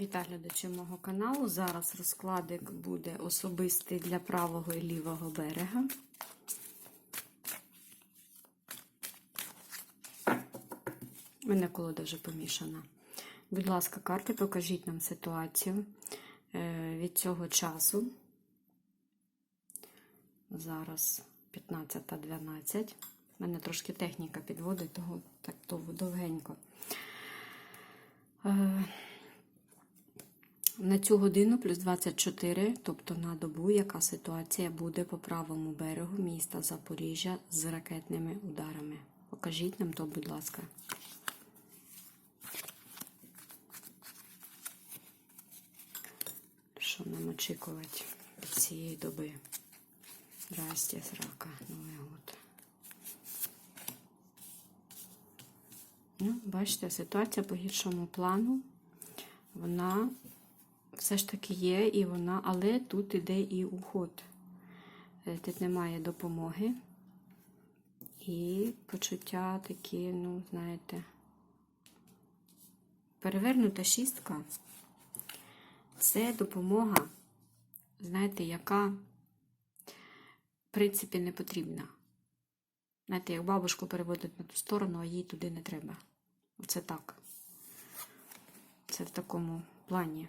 Вітаю глядачі мого каналу. Зараз розкладик буде особистий для правого і лівого берега. У мене колода вже помішана. Будь ласка, карти, покажіть нам ситуацію е, від цього часу. Зараз 15.12. У мене трошки техніка підводить, того так довгенько. На цю годину плюс 24, тобто на добу, яка ситуація буде по правому берегу міста Запоріжжя з ракетними ударами. Покажіть нам то, будь ласка. Що нам очікувати від цієї доби? Здрасте, срака, Новий год. Ну, бачите, ситуація по гіршому плану. Вона все ж таки є, і вона, але тут іде і уход. Е, Тут немає допомоги. І почуття такі, ну, знаєте, перевернута шістка. Це допомога, знаєте, яка, в принципі, не потрібна. Знаєте, як бабушку переводять на ту сторону, а їй туди не треба. Оце так. Це в такому плані.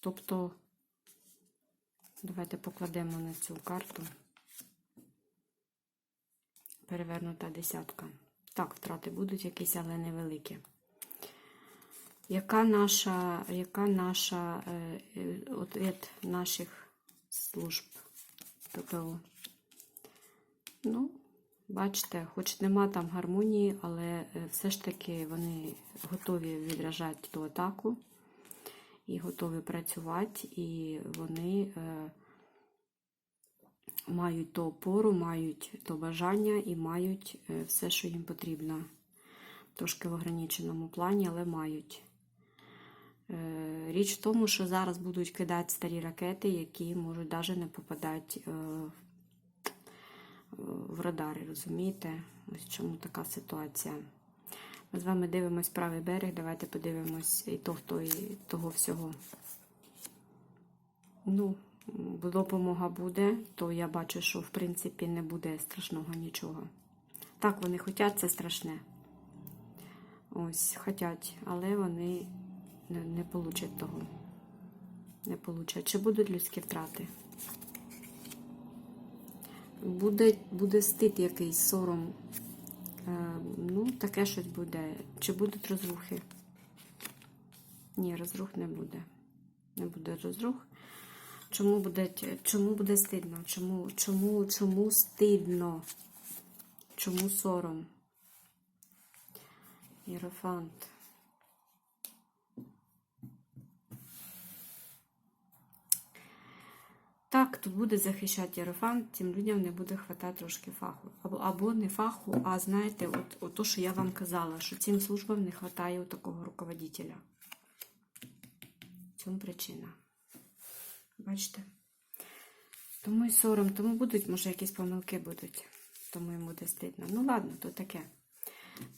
Тобто, давайте покладемо на цю карту. Перевернута десятка. Так, втрати будуть якісь, але невеликі. Яка наша, яка наша е, е, ответ наших служб ППО? Ну, бачите, хоч нема там гармонії, але е, все ж таки вони готові відражати ту атаку і готові працювати, і вони е, мають ту опору, мають то бажання і мають е, все, що їм потрібно. Трошки в ограниченому плані, але мають. Е, Річ в тому, що зараз будуть кидати старі ракети, які можуть навіть не попадати в радари, розумієте? Ось чому така ситуація. Ми з вами дивимось правий берег. Давайте подивимось і то, хто і того всього. Ну, допомога буде, то я бачу, що в принципі не буде страшного нічого. Так, вони хочуть, це страшне. Ось, хочуть, але вони не, не получать того. Не получать. Чи будуть людські втрати? Буде, буде стид якийсь сором. Е, ну, таке щось буде. Чи будуть розрухи? Ні, розрух не буде. Не буде розрух. Чому буде, чому буде стидно? Чому, чому, чому стидно? Чому сором? Єрофант. Так, тут буде захищати Єрофант, тим людям не буде хватати трошки фаху. Або, або не фаху, а знаєте, от, от то, що я вам казала, що цим службам не вистачає такого руководителя. В цьому причина. Бачите? Тому і сором, тому будуть, може, якісь помилки будуть. Тому йому буде стидно. Ну, ладно, то таке.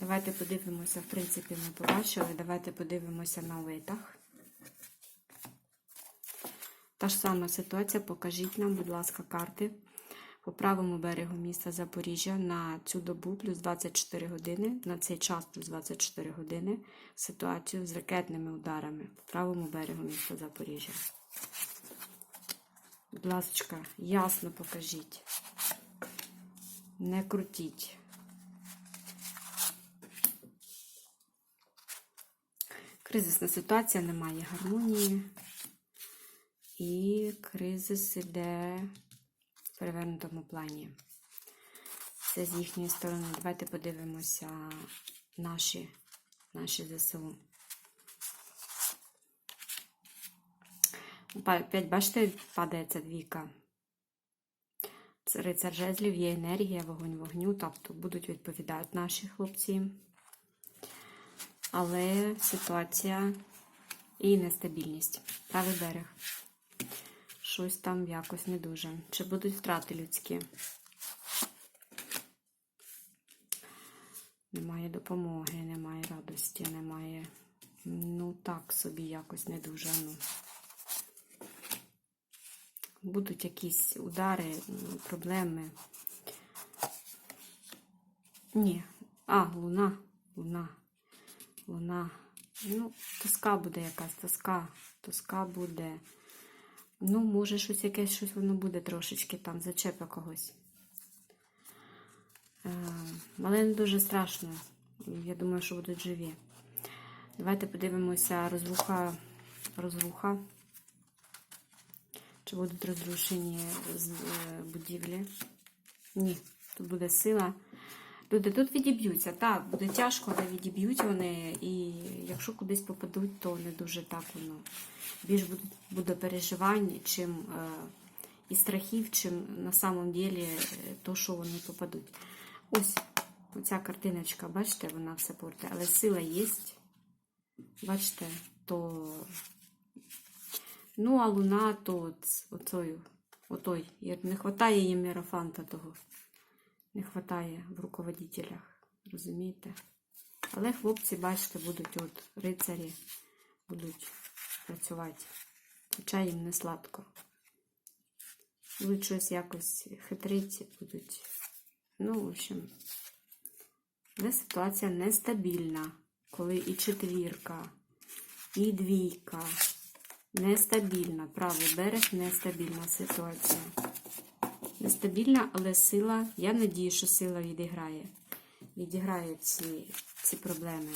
Давайте подивимося, в принципі, ми побачили. Давайте подивимося на литах. Та ж сама ситуація. Покажіть нам, будь ласка, карти по правому берегу міста Запоріжжя на цю добу плюс 24 години, на цей час плюс 24 години ситуацію з ракетними ударами по правому берегу міста Запоріжжя. Будь ласка, ясно покажіть. Не крутіть. Кризисна ситуація, немає гармонії. І кризис іде в перевернутому плані. Це з їхньої сторони. Давайте подивимося наші, наші ЗСУ. Опять, бачите, падає ця двійка. Рицар жезлів, є енергія, вогонь вогню, тобто будуть відповідати наші хлопці. Але ситуація і нестабільність. Правий берег. Щось там якось не дуже. Чи будуть втрати людські? Немає допомоги, немає радості, немає. Ну, так собі якось не дуже. Ну. Будуть якісь удари, проблеми. Ні. А, луна. Луна. Луна. Ну, тоска буде якась, тоска. Тоска буде. Ну, може, щось якесь, щось воно буде трошечки там, зачепа когось. Е, але не дуже страшно. Я думаю, що будуть живі. Давайте подивимося розруха. розруха. Чи будуть розрушені е, будівлі? Ні, тут буде сила. Люди тут відіб'ються. Так, буде тяжко, але відіб'ють вони. І якщо кудись попадуть, то не дуже так воно. Більш буде, переживань, чим е, і страхів, чим на самом деле е, то, що вони попадуть. Ось оця картиночка, бачите, вона все портить, але сила є. Бачите, то. Ну, а луна, то от, оцою, отой. Не вистачає їм мірофанта того. Не вистачає в руководителях. Розумієте? Але хлопці, бачите, будуть от рицарі будуть працювати. Хоча їм не сладко. Будуть щось якось хитрити, будуть. Ну, в общем, але ситуація нестабільна, коли і четвірка, і двійка. Нестабільна. Правий берег нестабільна ситуація. Нестабільна, але сила. Я надію, що сила відіграє. Відіграє ці, ці проблеми.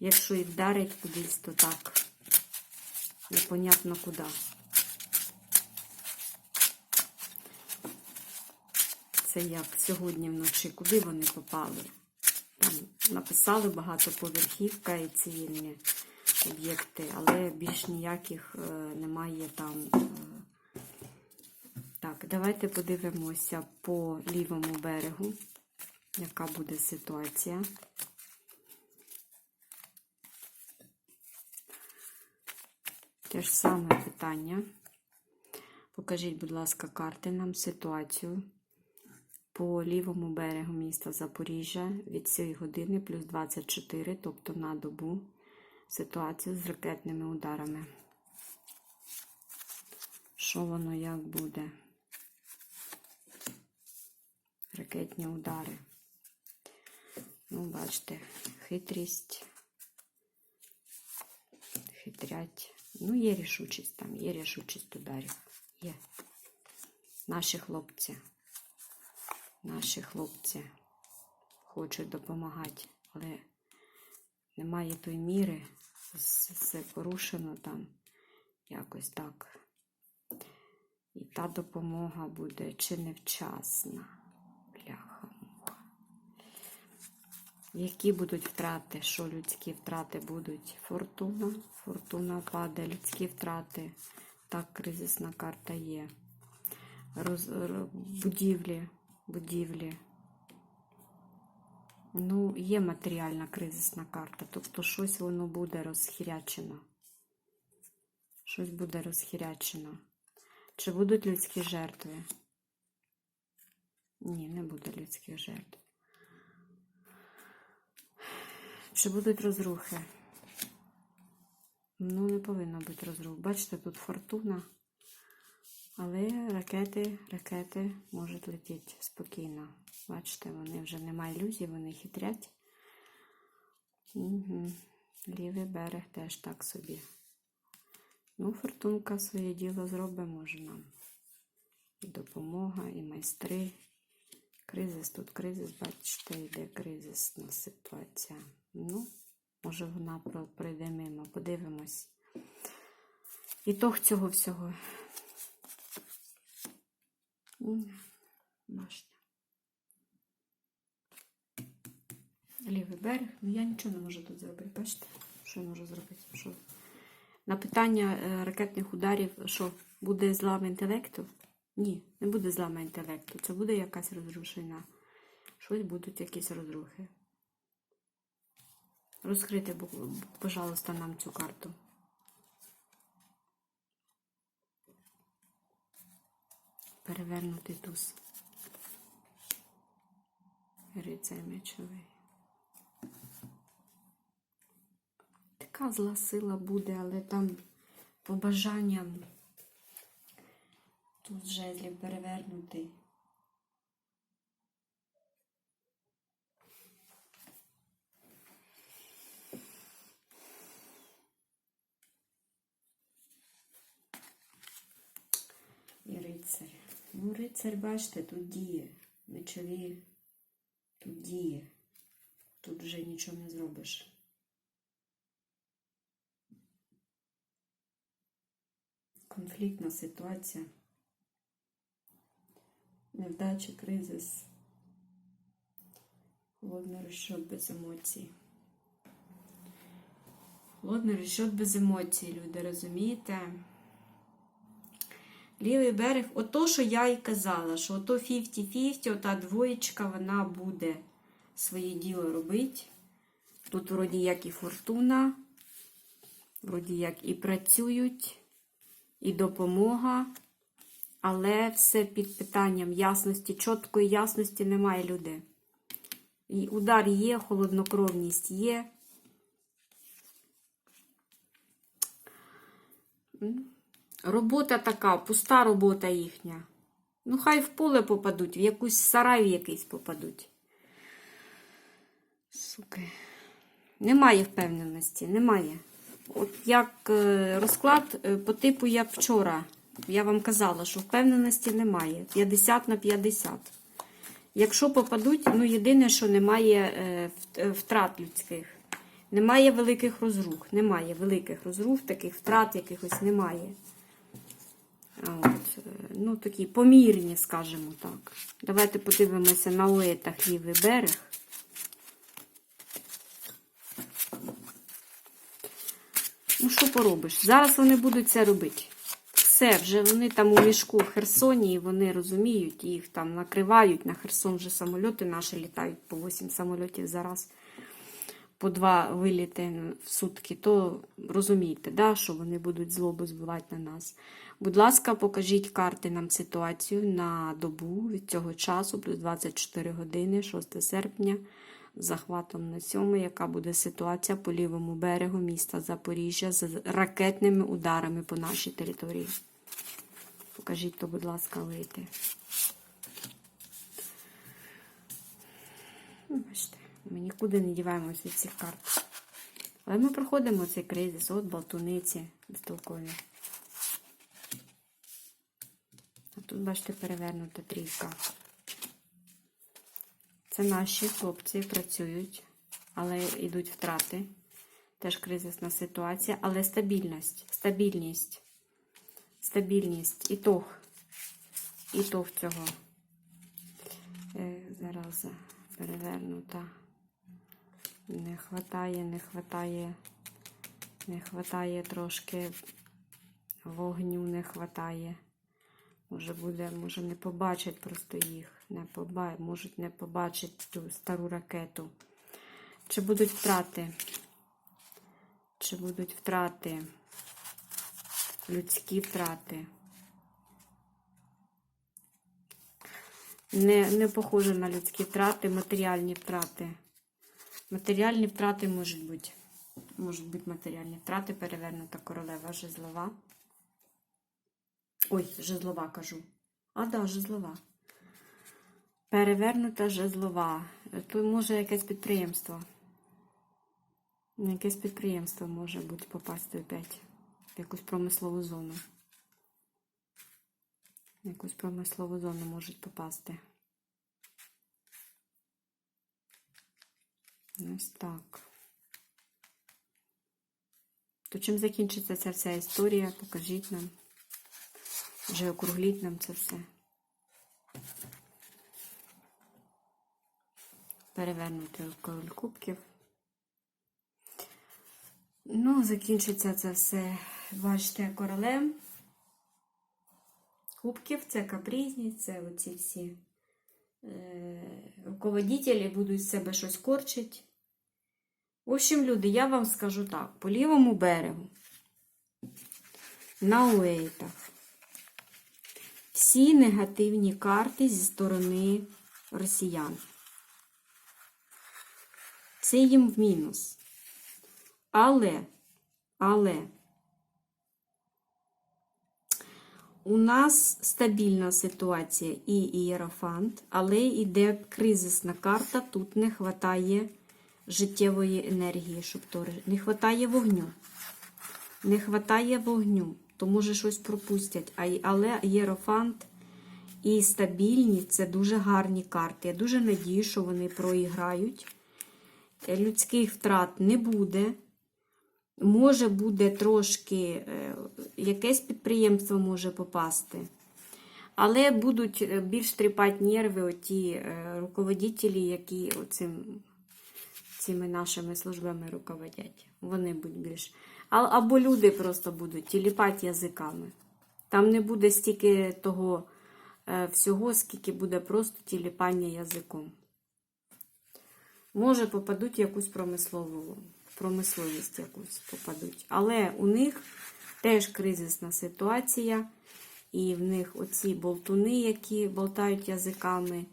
Якщо і вдарить кудись, то так. Непонятно куди. Це як сьогодні вночі, куди вони попали? Там написали багатоповерхівка і цивільні об'єкти, але більш ніяких е, немає там. Так, давайте подивимося по лівому берегу, яка буде ситуація. Те ж саме питання. Покажіть, будь ласка, карти нам ситуацію по лівому берегу міста Запоріжжя від цієї години плюс 24, тобто на добу, ситуацію з ракетними ударами. Що воно як буде? Ракетні удари. Ну, бачите, хитрість, хитрять. Ну, є рішучість там, є рішучість ударів. Є. Наші хлопці. Наші хлопці хочуть допомагати, але немає той міри, все порушено там якось так. І та допомога буде чи невчасна. Бляха. Які будуть втрати? Що людські втрати будуть? Фортуна. Фортуна падає, людські втрати. Так, кризисна карта є. Роз... Будівлі. Будівлі. Ну, є матеріальна кризисна карта. Тобто щось воно буде розхірячено. Щось буде розхірячено. Чи будуть людські жертви? Ні, не буде людських жертв. Чи будуть розрухи? Ну, не повинно бути розрух. Бачите, тут фортуна. Але ракети, ракети можуть летіти спокійно. Бачите, вони вже немає ілюзій, вони хитрять. Угу. Лівий берег теж так собі. Ну, фортунка своє діло зробить може нам. І допомога, і майстри. Кризис, тут кризис, бачите, йде кризисна ситуація. Ну, може вона пройде мимо. Подивимось. Ітог цього всього. Бачите. Лівий берег. Ну я нічого не можу тут зробити. Бачите? Що я можу зробити? Що? На питання е, ракетних ударів, що буде злам інтелекту? Ні, не буде злама інтелекту. Це буде якась розрушена. Щось будуть якісь розрухи. Розкрити, пожалуйста, нам цю карту. Перевернути туз. Рицарь мечовий. Така зла сила буде, але там по бажанням тут жезлів перевернутий. І рицар. Ну, рицар, бачите, тут діє. Мечові тут діє. Тут вже нічого не зробиш. Конфліктна ситуація. Невдача, кризис. Холодний розчот без емоцій. Холодний розчот без емоцій, люди, розумієте? Лівий берег, ото, що я і казала, що ото 50-50, ота двоєчка, вона буде своє діло робити. Тут, вроді, як і фортуна, вроді як і працюють, і допомога, але все під питанням ясності, чіткої ясності немає люди. І удар є, холоднокровність є. Робота така, пуста робота їхня. Ну, хай в поле попадуть, в якусь сарай якийсь попадуть. Суки. Немає впевненості, немає. От як е, розклад е, по типу, як вчора. Я вам казала, що впевненості немає. 50 на 50. Якщо попадуть, ну єдине, що немає е, е, втрат людських. Немає великих розрух. Немає великих розрух, таких втрат якихось немає. От, е, ну, такі помірні, скажімо так. Давайте подивимося на уетах лівий берег. Ну, що поробиш? Зараз вони будуть це робити. Все, вже вони там у мішку в Херсоні, і вони розуміють, їх там накривають. На Херсон вже самольоти наші літають по 8 самольотів зараз, по два виліти в сутки. То розумієте, да, що вони будуть злобу збивати на нас. Будь ласка, покажіть карти нам ситуацію на добу від цього часу, плюс 24 години, 6 серпня захватом на 7, яка буде ситуація по лівому берегу міста Запоріжжя з ракетними ударами по нашій території. Покажіть то, будь ласка. Ну, Бачите, ми нікуди не діваємося від цих карт. Але ми проходимо цей кризис, от болтуниці безтолкові. А тут, бачите, перевернута трійка. Це наші хлопці працюють, але йдуть втрати. Теж кризисна ситуація, але стабільність. Стабільність. Стабільність. Ітог. Ітог цього. Е, зараза перевернута. Не хватає, не хватає, не хватає трошки вогню, не хватає. Може буде, може не побачать просто їх. Не поба... Можуть не побачити ту стару ракету. Чи будуть втрати? Чи будуть втрати? Людські втрати. Не, не похоже на людські втрати, матеріальні втрати. Матеріальні втрати можуть бути. Можуть бути матеріальні втрати, перевернута королева жезлова. Ой, жезлова кажу. А, да, жезлова. Перевернута жезлова. Тут може якесь підприємство. Якесь підприємство може бути попасти опять. В якусь промислову зону. В якусь промислову зону можуть попасти. Ось так. То чим закінчиться ця вся історія? Покажіть нам. Вже округліть нам це все. Перевернути король кубків. Ну, закінчиться це все, бачите, королем. Кубків це капризність, це оці всі е, руководителі будуть з себе щось корчить. В общем, люди, я вам скажу так: по лівому берегу, на уейтах, всі негативні карти зі сторони росіян. Це їм в мінус. Але Але у нас стабільна ситуація і ієрофант, але йде кризисна карта, тут не вистачає життєвої енергії, щоб то не вистачає вогню. Не вистачає вогню, то може щось пропустять. Але єрофант і стабільні це дуже гарні карти. Я дуже надію, що вони проіграють. Е, Людських втрат не буде. Може буде трошки, е, якесь підприємство може попасти. Але будуть е, більш тріпати нерви оті е, руководителі, які оцим, цими нашими службами руководять. Вони будуть більш. Або люди просто будуть тіліпати язиками. Там не буде стільки того всього, скільки буде просто тіліпання язиком. Може, попадуть в якусь промислову промисловість якусь попадуть. Але у них теж кризисна ситуація, і в них оці болтуни, які болтають язиками,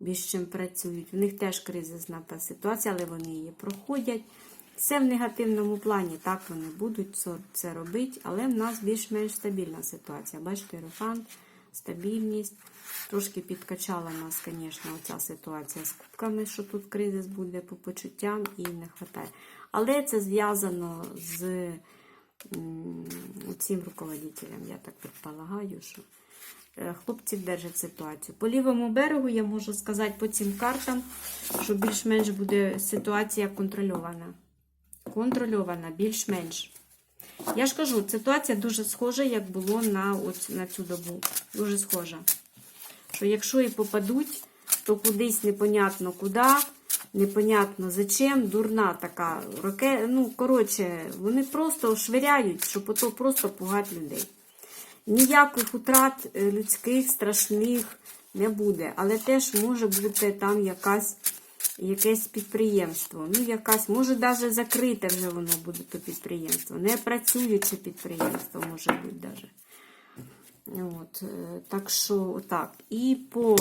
більш чим працюють, в них теж кризисна та ситуація, але вони її проходять. Все в негативному плані, так вони будуть це- робити, але в нас більш-менш стабільна ситуація. Бачите, Єрофант, стабільність. Трошки підкачала нас, звісно, оця ситуація з кубками, що тут кризис буде по почуттям і не вистачає. Але це зв'язано з цим руководителем, я так предполагаю, що е, хлопці держать ситуацію. По лівому берегу я можу сказати по цим картам, що більш-менш буде ситуація контрольована. Контрольована, більш-менш. Я ж кажу, ситуація дуже схожа, як було на, от, на цю добу. Дуже схожа. Що якщо і попадуть, то кудись непонятно куди, непонятно зачем, дурна така раке... Ну, коротше, вони просто швиряють, щоб ото просто пугати людей. Ніяких утрат е, людських страшних не буде, але теж може бути там якась, якесь підприємство. Ну, якась, може навіть закрите вже воно буде то підприємство. Не працююче підприємство може бути навіть. От, е, так що так. І по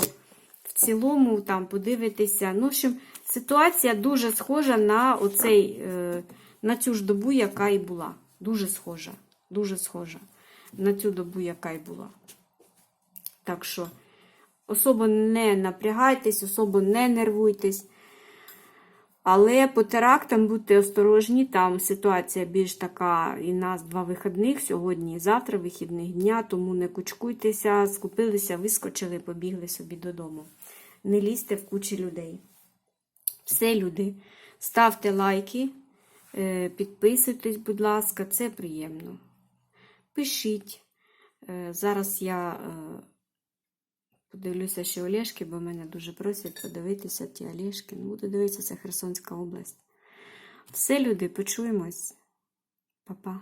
в цілому там подивитися. Ну, в общем, ситуація дуже схожа на оцей, е, на цю ж добу, яка і була. Дуже схожа. Дуже схожа на цю добу, яка і була. Так що особо не напрягайтесь, особо не нервуйтесь. Але по терактам будьте осторожні, там ситуація більш така, і нас два вихідних сьогодні і завтра, вихідних дня, тому не кучкуйтеся, скупилися, вискочили, побігли собі додому. Не лізьте в кучі людей. Все, люди, ставте лайки, е, підписуйтесь, будь ласка, це приємно. Пишіть. Е, Зараз я е, подивлюся ще Олешки, бо мене дуже просять подивитися ті Олешки. Ну, буду дивитися, це Херсонська область. Все, люди, почуємось. Па-па.